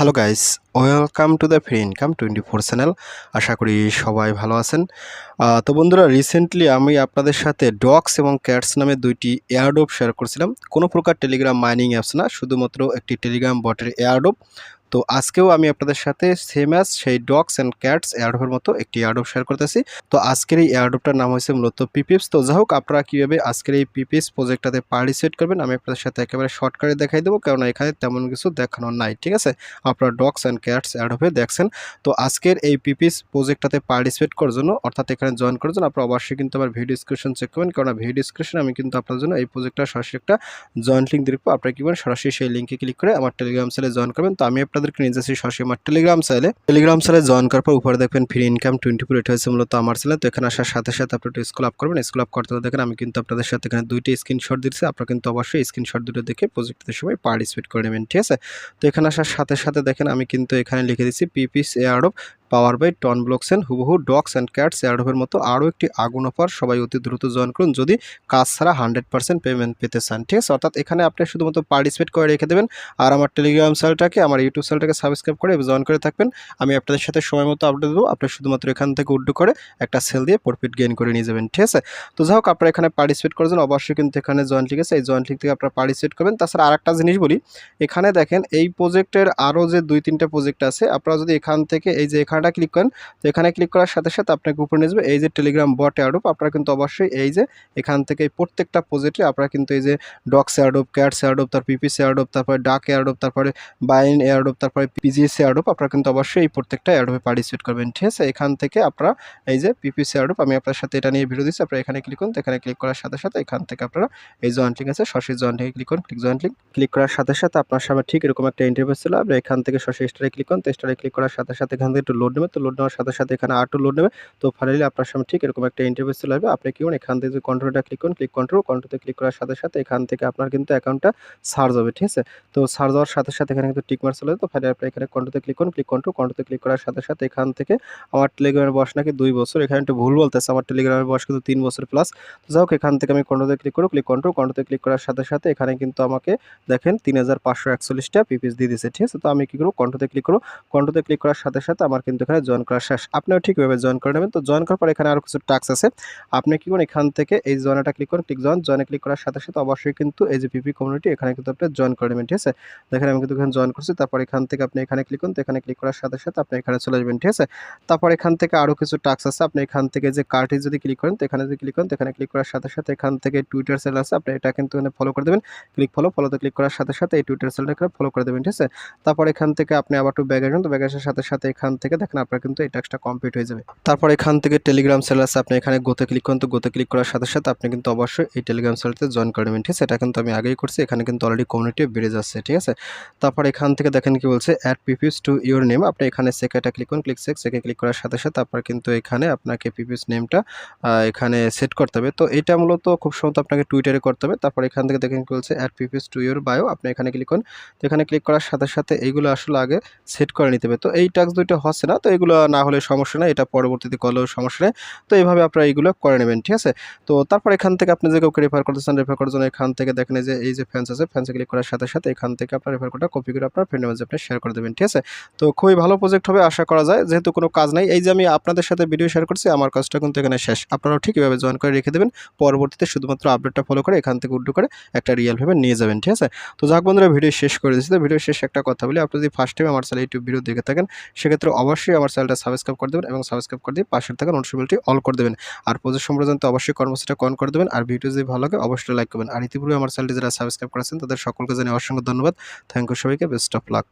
Hello guys, welcome to the free income twenty four channel. আশা করি সবাই ভালো আছেন। তো বন্ধুরা রিসেন্টলি আমি আপনাদের সাথে ডগস এবং ক্যাটস নামে দুইটি এয়ারডোপ শেয়ার করছিলাম। কোনো প্রকার টেলিগ্রাম মাইনিং অ্যাপস না, শুধুমাত্র একটি টেলিগ্রাম বটের এয়ারডোপ। তো আজকেও আমি আপনাদের সাথে সেম অ্যাজ সেই ডগস অ্যান্ড ক্যাটস এয়ারডোপের মতো একটি এয়ারডোপ শেয়ার করতেছি। তো আজকের এই এয়ারডোপটার নাম হয়েছে মূলত পিপিপস তো যাই হোক, আপনারা কীভাবে আজকের এই পিপিএস প্রজেক্টটাতে পার্টিসিপেট করবেন, আমি আপনাদের সাথে একেবারে শর্টকাটে দেখাই দেবো কারণ এখানে তেমন কিছু দেখানোর নাই, ঠিক আছে? আপনারা ডগস অ্যান্ড ক্যাটস এয়ারডোপে দেখছেন। তো আজকের এই পিপিএস প্রজেক্টটাতে পার্টিসিপেট করার জন্য, অর্থাৎ এখানে জয়েন করার জন্য, আপনারা অবশ্যই কিন্তু আমার ভিডিও ডিসক্রিপশন চেক করবেন কারণ ভিডিও ডিসক্রিপশন আমি কিন্তু আপনার জন্য এই প্রজেক্টটা সরাসরি একটা জয়েন্ট লিঙ্ক দিয়ে রাখব। আপনারা কি সরাসরি সেই লিঙ্কে ক্লিক করে আমার টেলিগ্রাম চ্যানেলে জয়েন করবেন। তো আমি আপনাদেরকে নিয়ে যাচ্ছি সরাসরি আমার টেলিগ্রাম চ্যানেলে টেলিগ্রাম চ্যানেলে জয়েন করার পর উপরে দেখবেন ফ্রি ইনকাম টোয়েন্টি ফোর এটা হয়েছে মূলত আমার চ্যানেল তো এখানে আসার সাথে সাথে আপনি একটু স্কুল আপ করবেন। স্কুল আপ করতে দেখেন আমি কিন্তু আপনাদের সাথে এখানে দুইটি স্ক্রিনশট দিচ্ছি আপনারা কিন্তু অবশ্যই স্ক্রিনশট দুটো দেখে প্রজেক্টের সময় পার্টিসিপেট করে নেবেন, ঠিক আছে? তো এখানে আসার সাথে সাথে দেখেন আমি কিন্তু এখানে লিখে দিচ্ছি পিপিস এয়ারডপ পাওয়ার বাই টন ব্লকসেন হুবহু ডগস অ্যান্ড ক্যাটস এয়ারডপের মতো আরও একটি আগুন অফার সবাই অতি দ্রুত জয়েন করুন যদি কাজ ছাড়া হান্ড্রেড পার্সেন্ট পেমেন্ট পেতে চান। ঠিক আছে? অর্থাৎ এখানে আপনি শুধুমাত্র পার্টিসিপেট করে রেখে দেবেন আর আমার টেলিগ্রাম চ্যানেলটাকে আমার ইউটিউব চ্যানেলটাকে সাবস্ক্রাইব করে জয়েন করে থাকবেন। আমি আপনাদের সাথে সময় মতো আপডেট দেবো। আপনি শুধুমাত্র এখান থেকে উড্ডু করে একটা সেল দিয়ে প্রফিট গেইন করে নিয়ে যাবেন। ঠিক আছে? তো যাই হোক, আপনারা এখানে পার্টিসিপেট করার জন্য অবশ্যই কিন্তু এখানে জয়েন্ট লিখ আছে। এই জয়েন্ট লিখ থেকে আপনারা পার্টিসিপেট করবেন। তাছাড়া আরেকটা জিনিস বলি, এখানে দেখেন এই প্রজেক্টের আরও যে দুই তিনটা প্রজেক্ট আছে, আপনারা যদি এখান থেকে এই যে এখানটা ক্লিক করেন। তো এখানে ক্লিক করার সাথে সাথে আপনাকে উপরে নিয়ে এই যে টেলিগ্রাম বট অ্যাডোপ আপনারা কিন্তু অবশ্যই এই যে এখান থেকে প্রত্যেকটা প্রজেক্টে আপনারা কিন্তু এই যে ডক্স অ্যাডোপ ক্যাটস অ্যাডোপ তার পিপিস অ্যাডোপ তারপরে ডাক অ্যাডোপ তারপরে বাইন এয়ারডোপ তারপরে পিজিএস অ্যাডোপ আপনারা কিন্তু অবশ্যই এই প্রত্যেকটা এয়ারডোপে পার্টিসিপেট করবেন। ঠিক আছে? এখান থেকে আপনারা এই যে পিপিসি এয়ারডোপ আমি আপনার সাথে এটা নিয়ে ভিডিও দিচ্ছি। আপনারা এখানে ক্লিক করুন। এখানে ক্লিক করার সাথে সাথে এখান থেকে আপনারা এই জয়েন্ট লিঙ্ক আছে। সরাসরি জয়েন্ট লিঙ্কে ক্লিক করুন। ক্লিক জয়েন্ট লিঙ্ক ক্লিক করার সাথে সাথে আপনার সামনে ঠিক এরকম একটা ইন্টারভিউ ছিল আপনি এখান থেকে সরাসরি স্টারে ক্লিক করুন। স্টারে ক্লিক করার সাথে সাথে এখান থেকে একটু লোড নেবে, তো লোড নেওয়ার সাথে সাথে এখানে আটও লোড নেবে। তো ফাইনালি আপনার সামনে ঠিক এরকম একটা ইন্টারভিউ চলে আসবে। আপনি কি করুন, এখান থেকে যে কন্ট্রোলটা ক্লিক করুন ক্লিক কন্ট্রোল কন্ট্রোলতে ক্লিক করার সাথে সাথে এখান থেকে আপনার কিন্তু অ্যাকাউন্টটা সার্জ হবে, ঠিক আছে? তো সার্জ হওয়ার সাথে সাথে এখানে কিন্তু টিক মার চলে তো ফাইনালি আপনি এখানে কন্ট্রোলতে ক্লিক করুন ক্লিক কন্ট্রোল কন্ট্রোলতে ক্লিক করার সাথে সাথে এখান থেকে আমার টেলিগ্রামের বয়স নাকি দুই বছর। এখানে একটু ভুল বলতেছে, আমার টেলিগ্রামের বয়স কিন্তু তিন বছর প্লাস তো যাই হোক, এখান থেকে আমি কন্ট্রোলতে ক্লিক করো ক্লিক কন্ট্রোল কন্ট্রোলতে ক্লিক করার সাথে সাথে এখানে কিন্তু আমাকে দেখেন তিন হাজার পাঁচশো একচল্লিশটা পিপিস দিয়ে দিচ্ছে ঠিক আছে? তো আমি কি করব কন্ট্রোতে ক্লিক করো কন্ট্রোতে ক্লিক করার সাথে সাথে আমার কিন্তু এখানে জয়েন করা শেষ। আপনিও ঠিক ঠিকভাবে জয়েন করে নেবেন। তো জয়েন করার পর এখানে আরও কিছু টাক্স আছে। আপনি কি করুন এখান থেকে এই জয়েনটা ক্লিক করুন ক্লিক জয়েন জয়েনে ক্লিক করার সাথে সাথে অবশ্যই কিন্তু এই যে পিপি কমিউনিটি এখানে কিন্তু আপনি জয়েন করে নেবেন, ঠিক আছে? দেখেন আমি কিন্তু এখানে জয়েন করছি। তারপর এখান থেকে আপনি এখানে ক্লিক করুন। তো এখানে ক্লিক করার সাথে সাথে আপনি এখানে চলে যাবেন ঠিক আছে? তারপর এখান থেকে আরও কিছু টাক্স আছে। আপনি এখান থেকে যে কার্টে যদি ক্লিক করেন, তো এখানে যদি ক্লিক করেন, তো এখানে ক্লিক করার সাথে সাথে এখান থেকে টুইটার সেল আছে। আপনি এটা কিন্তু এখানে ফলো করে দেবেন। ক্লিক ফলো ফলোতে ক্লিক করার সাথে সাথে এই টুইটার সেলটা এখানে ফলো করে দেবেন, ঠিক আছে? তারপর এখান থেকে আপনি আবার একটু ব্যাগ আসবেন। তো ব্যাগ আসার সাথে সাথে এখান থেকে দেখেন আপনার কিন্তু এই টাস্কটা কমপ্লিট হয়ে যাবে। তারপর এখান থেকে টেলিগ্রাম সেল আছে, আপনি এখানে গোতে ক্লিক করুন। তো গোতে ক্লিক করার সাথে সাথে আপনি কিন্তু অবশ্যই এই টেলিগ্রাম সেলতে জয়েন করে নেবেন, ঠিক আছে? এটা কিন্তু আমি আগেই করছি, এখানে কিন্তু অলরেডি কমিউনিটি বেড়ে যাচ্ছে, ঠিক আছে? তারপর এখান থেকে দেখেন কি বলছে add peeps to your name আপনি এখানে সেকেটা ক্লিক করুন ক্লিক সেক সেকে ক্লিক করার সাথে সাথে আপনার কিন্তু এখানে আপনাকে পিপিস নেমটা এখানে সেট করতে হবে। তো এটা মূলত খুব সম্ভবত আপনাকে টুইটারে করতে হবে। তারপর এখান থেকে দেখেন কি বলছে add peeps to your bio আপনি এখানে ক্লিক করুন। তো এখানে ক্লিক করার সাথে সাথে এইগুলো আসলে আগে সেট করে নিতে হবে। তো এই টাস্ক দুইটা হচ্ছে না, তো এগুলো না হলে সমস্যা নেই, এটা পরবর্তীতে করলেও সমস্যা নেই। তো এইভাবে আপনারা এইগুলো করে নেবেন, ঠিক আছে? তো তারপর এখান থেকে আপনি যে কাউকে রেফার করতেছেন রেফার করার জন্য এখান থেকে দেখেন যে, এই যে ফ্যান্স আছে ফ্যান্সে ক্লিক করার সাথে সাথে এখান থেকে আপনার রেফার কোডটা কপি করে আপনার ফ্রেন্ডের মাঝে আপনি শেয়ার করে দেবেন, ঠিক আছে? তো খুবই ভালো প্রজেক্ট হবে, আশা করা যায়। যেহেতু কোনো কাজ নাই, এই যে আমি আপনাদের সাথে ভিডিও শেয়ার করছি, আমার কাজটা কিন্তু এখানে শেষ। আপনারাও ঠিক এভাবে জয়েন করে রেখে দেবেন। পরবর্তীতে শুধুমাত্র আপডেটটা ফলো করে এখান থেকে উড্ডু করে একটা রিয়েল ভেবে নিয়ে যাবেন, ঠিক আছে? তো যাক বন্ধুরা ভিডিও শেষ করে দিচ্ছি তো ভিডিও শেষ একটা কথা বলি, আপনি যদি ফার্স্ট টাইম আমার চ্যানেল ইউটিউব ভিডিও দেখে থাকেন, সেক্ষেত্রে অবশ্যই আমার চ্যানেলটা সাবস্ক্রাইব করে দেবেন এবং সাবস্ক্রাইব করে দিয়ে পাশের থাকা নোটিফিকেশনটি অল করে দেবেন। আর প্রজেক্ট তো অবশ্যই কর্মসূচিটা কন করে দেবেন। আর ভিডিও যদি ভালো লাগে, অবশ্যই লাইক করবেন। আর ইতিপূর্বে আমার চ্যানেলটি যারা সাবস্ক্রাইব করেছেন, তাদের সকলকে জানিয়ে অসংখ্য ধন্যবাদ। থ্যাংক ইউ সবাইকে বেস্ট অফ লাক